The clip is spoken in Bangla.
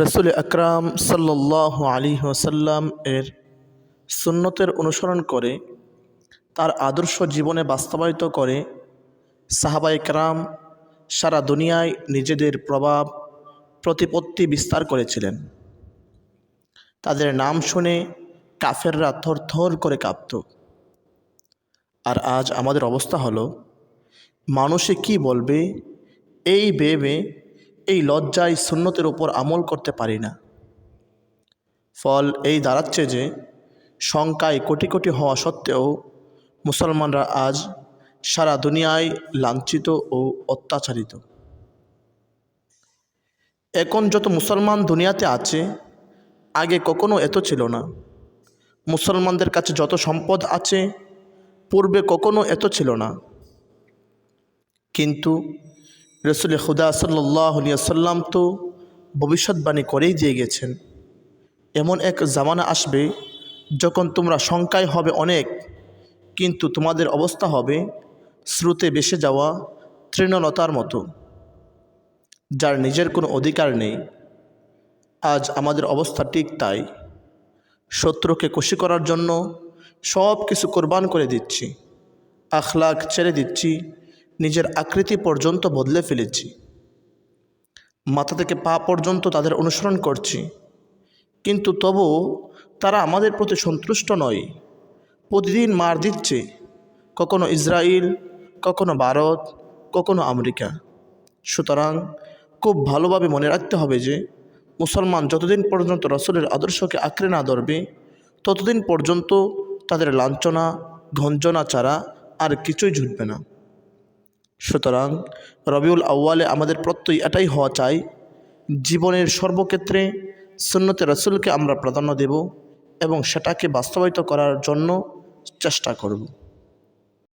রসুল আকরাম সাল্লাহ আলী ওসাল্লাম এর সুন্নতের অনুসরণ করে, তার আদর্শ জীবনে বাস্তবায়িত করে সাহাবা একরাম সারা দুনিয়ায় নিজেদের প্রভাব, প্রতিপত্তি বিস্তার করেছিলেন। তাদের নাম শুনে কাফেররা থর থর করে কাঁপত। আর আজ আমাদের অবস্থা হলো, মানুষে কি বলবে, এই ভেবে এই লজ্জায় সুন্নতের উপর আমল করতে পারি না। ফল এই দাঁড়াচ্ছে যে, শঙ্কায় কোটি কোটি হওয়া সত্ত্বেও মুসলমানরা আজ সারা দুনিয়ায় লাঞ্ছিত ও অত্যাচারিত। এখন যত মুসলমান দুনিয়াতে আছে, আগে কখনো এত ছিল না। মুসলমানদের কাছে যত সম্পদ আছে, পূর্বে কখনো এত ছিল না। কিন্তু রসুল খুদা সাল্লাহ সাল্লাম তো ভবিষ্যৎবাণী করেই দিয়ে গেছেন। এমন এক জামানা আসবে যখন তোমরা শঙ্কায় হবে অনেক, কিন্তু তোমাদের অবস্থা হবে স্রোতে বেসে যাওয়া তৃণলতার মতো। যার নিজের কোনো অধিকার নেই, আজ আমাদের অবস্থা ঠিক তাই। শত্রুকে খুশি করার জন্য সব কিছু কোরবান করে দিচ্ছি আখলাক ছেড়ে দিচ্ছি নিজের আকৃতি পর্যন্ত বদলে ফেলেছি। মাথা থেকে পা পর্যন্ত তাদের অনুসরণ করছি। কিন্তু তবু তারা আমাদের প্রতি সন্তুষ্ট নয়। প্রতিদিন মার দিচ্ছে। কখনো ইসরায়েল কখনো ভারত, কখনো আমেরিকা। সুতরাং খুব ভালোভাবে মনে রাখতে হবে যে, মুসলমান যতদিন পর্যন্ত রসুলের আদর্শকে আঁকড়ে না ধরবে, ততদিন পর্যন্ত তাদের লাঞ্ছনা ঘঞ্জনা ছাড়া আর কিছুই ঝুটবে না। সুতরাং রবিউল আউ্য়ালে আমাদের প্রত্যয় এটাই হওয়া চাই, জীবনের সর্বক্ষেত্রে সুন্নতে রসুলকে আমরা প্রাধান্য দেব এবং সেটাকে বাস্তবায়িত করার জন্য চেষ্টা করব।